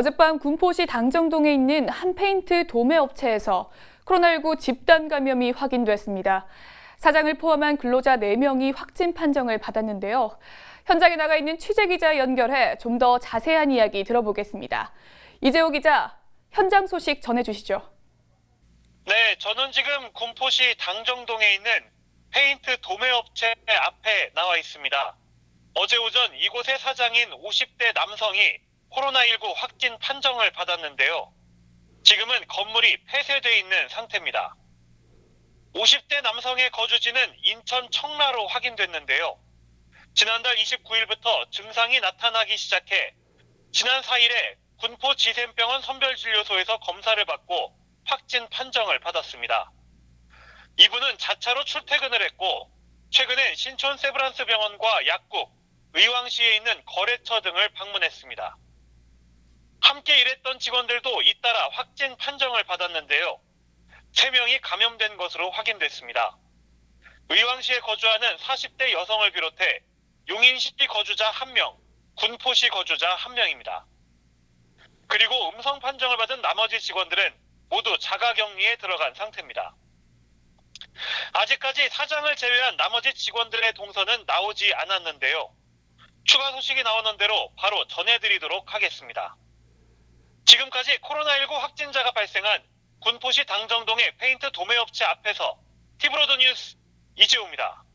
어젯밤 군포시 당정동에 있는 한 페인트 도매 업체에서 코로나19 집단 감염이 확인됐습니다. 사장을 포함한 근로자 4명이 확진 판정을 받았는데요. 현장에 나가 있는 취재 기자 연결해 좀 더 자세한 이야기 들어보겠습니다. 이재호 기자, 현장 소식 전해주시죠. 네, 저는 지금 군포시 당정동에 있는 페인트 도매업체 앞에 나와 있습니다. 어제 오전 이곳의 사장인 50대 남성이 코로나19 확진 판정을 받았는데요. 지금은 건물이 폐쇄돼 있는 상태입니다. 50대 남성의 거주지는 인천 청라로 확인됐는데요. 지난달 29일부터 증상이 나타나기 시작해 지난 4일에 군포 지샘병원 선별진료소에서 검사를 받고 확진 판정을 받았습니다. 이분은 자차로 출퇴근을 했고 최근엔 신촌 세브란스 병원과 약국, 의왕시에 있는 거래처 등을 방문했습니다. 함께 일했던 직원들도 잇따라 확진 판정을 받았는데요. 3명이 감염된 것으로 확인됐습니다. 의왕시에 거주하는 40대 여성을 비롯해 용인시 거주자 1명, 군포시 거주자 1명입니다. 그리고 음성 판정을 받은 나머지 직원들은 모두 자가 격리에 들어간 상태입니다. 아직까지 사장을 제외한 나머지 직원들의 동선은 나오지 않았는데요. 추가 소식이 나오는 대로 바로 전해드리도록 하겠습니다. 지금까지 코로나19 확진자가 발생한 군포시 당정동의 페인트 도매업체 앞에서 티브로드 뉴스 이재호입니다.